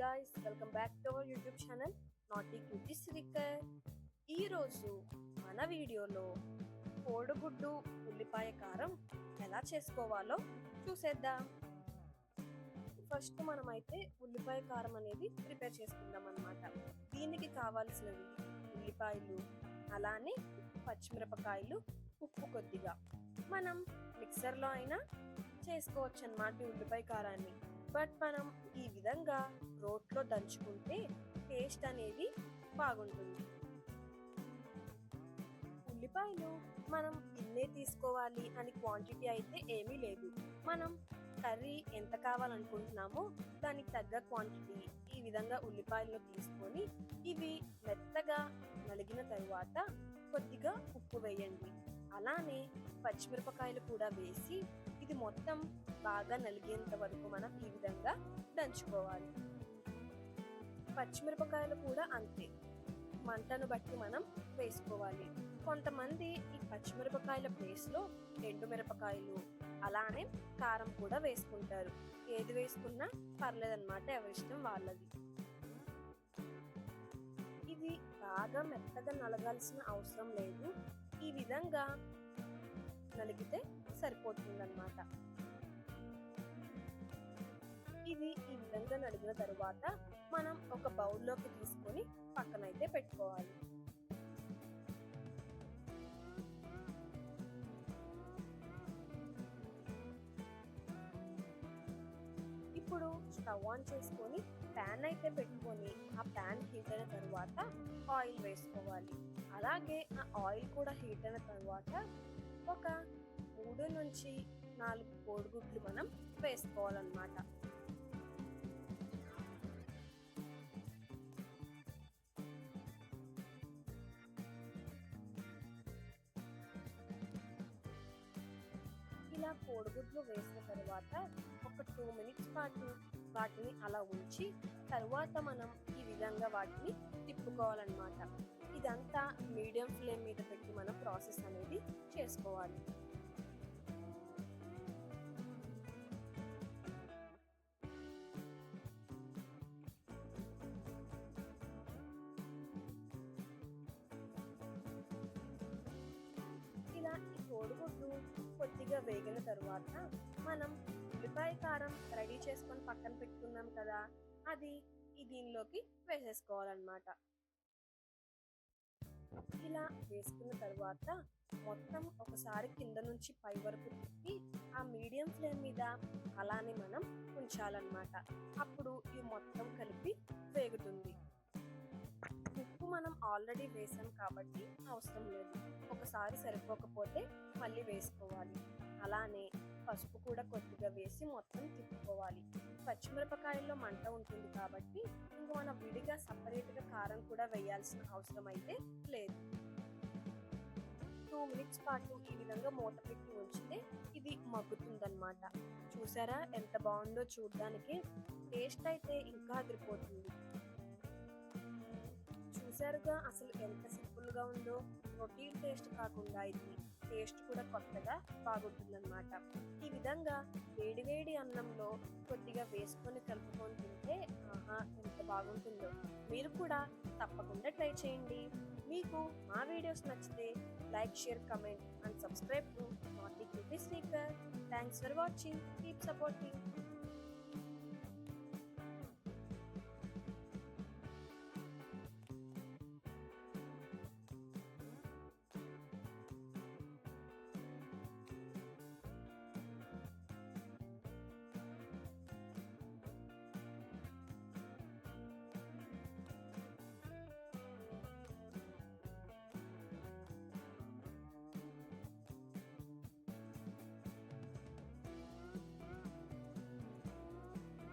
Guys welcome back to our YouTube channel naughty cutie Srikar ఈరోజు మన వీడియోలో కోడిగుడ్డు ఉల్లిపాయ కారం ఎలా చేసుకోవాలో చూసేద్దాం. ఫస్ట్ మనమైతే ఉల్లిపాయ కారం అనేది ప్రిపేర్ చేసుకుందాం అనమాట దీనికి కావాల్సినవి ఉల్లిపాయలు అలానే పచ్చిమిరపకాయలు ఉప్పు కొద్దిగా. మనం మిక్సర్లో అయినా చేసుకోవచ్చు అన్నమాట ఉల్లిపాయ కారాన్ని. బట్ మనం ఈ విధంగా రోట్లో దంచుకుంటే టేస్ట్ అనేది బాగుంటుంది. ఉల్లిపాయలు మనం ఇన్నే తీసుకోవాలి అని క్వాంటిటీ అయితే ఏమీ లేదు. మనం కర్రీ ఎంత కావాలనుకుంటున్నామో దానికి తగ్గ క్వాంటిటీ ఈ విధంగా ఉల్లిపాయలు తీసుకొని ఇవి మెత్తగా నలిగిన తరువాత కొద్దిగా ఉప్పు వేయండి. అలానే పచ్చిమిరపకాయలు కూడా వేసి ఇది మొత్తం బాగా నలిగేంత వరకు మనం ఈ విధంగా దంచుకోవాలి. పచ్చిమిరపకాయలు కూడా అంతే. మంటను బట్టి మనం వేసుకోవాలి. కొంతమంది ఈ పచ్చిమిరపకాయల ప్లేస్లో ఎండుమిరపకాయలు అలానే కారం కూడా వేసుకుంటారు. ఏది వేసుకున్నా పర్లేదన్నమాట ఎవరి ఇష్టం వాళ్ళది. ఇది బాగా మెత్తగా నలగాల్సిన అవసరం లేదు. ఈ విధంగా నలిగితే సరిపోతుందన్నమాట. ఇది ఈ విధంగా నలిగిన తరువాత మనం ఒక బౌల్లోకి తీసుకొని పక్కనైతే పెట్టుకోవాలి. ఇప్పుడు స్టవ్ ఆన్ చేసుకొని ప్యాన్ అయితే పెట్టుకొని ఆ ప్యాన్ హీట్ అయిన తర్వాత ఆయిల్ వేసుకోవాలి. అలాగే ఆ ఆయిల్ కూడా హీట్ అయిన తర్వాత ఒక మూడు నుంచి నాలుగు కోడిగుడ్లు మనం వేసుకోవాలన్నమాట. ఇలా కోడిగుడ్లు వేసిన తర్వాత ఒక టూ మినిట్స్ పాటు వాటిని అలా ఉంచి తర్వాత మనం ఈ విధంగా వాటిని తిప్పుకోవాలన్నమాట. ఇదంతా మీడియం ఫ్లేమ్ మీద పెట్టి మనం ప్రాసెస్ అనేది చేసుకోవాలి. ఇలా ఈ కోడిగుడ్డు కొద్దిగా వేగిన తరువాత మనం ఉల్లిపాయ కారం రెడీ చేసుకొని పక్కన పెట్టుకున్నాం కదా అది ఈ దీనిలోకి వేసేసుకోవాలన్నమాట. ఇలా వేసుకున్న తర్వాత మొత్తం ఒకసారి కింద నుంచి పై వరకు తిప్పి ఆ మీడియం ఫ్లేమ్ మీద అలానే మనం ఉంచాలన్నమాట. అప్పుడు ఇది మొత్తం కలిపి వేగుతుంది. మనం ఆల్రెడీ వేసాం కాబట్టి అవసరం లేదు. ఒకసారి సరిపోకపోతే మళ్ళీ వేసుకోవాలి. అలానే పసుపు కూడా కొద్దిగా వేసి మొత్తం తిప్పుకోవాలి. పచ్చిమిరపకాయల్లో మంట ఉంటుంది కాబట్టి ఇంక మనం విడిగా సపరేట్గా కారం కూడా వేయాల్సిన అవసరం అయితే లేదు. టూ మినిట్స్ పాటు ఈ విధంగా మూత పెట్టి ఉంచితే ఇది మగ్గుతుందన్నమాట. చూసారా ఎంత బాగుందో చూడడానికి. టేస్ట్ అయితే ఇంకా అదిరిపోతుంది. గా అసలు ఎంత సింపుల్గా ఉందో రొటీన్ టేస్ట్ కాకుండా ఇది టేస్ట్ కూడా కొత్తగా బాగుంటుందన్నమాట. ఈ విధంగా వేడి వేడి అన్నంలో కొద్దిగా వేసుకొని కలుపుకొని తింటే ఆహా ఎంత బాగుంటుందో. మీరు కూడా తప్పకుండా ట్రై చేయండి. మీకు మా వీడియోస్ నచ్చితే like share comment and subscribe to not the speaker thanks for watching keep supporting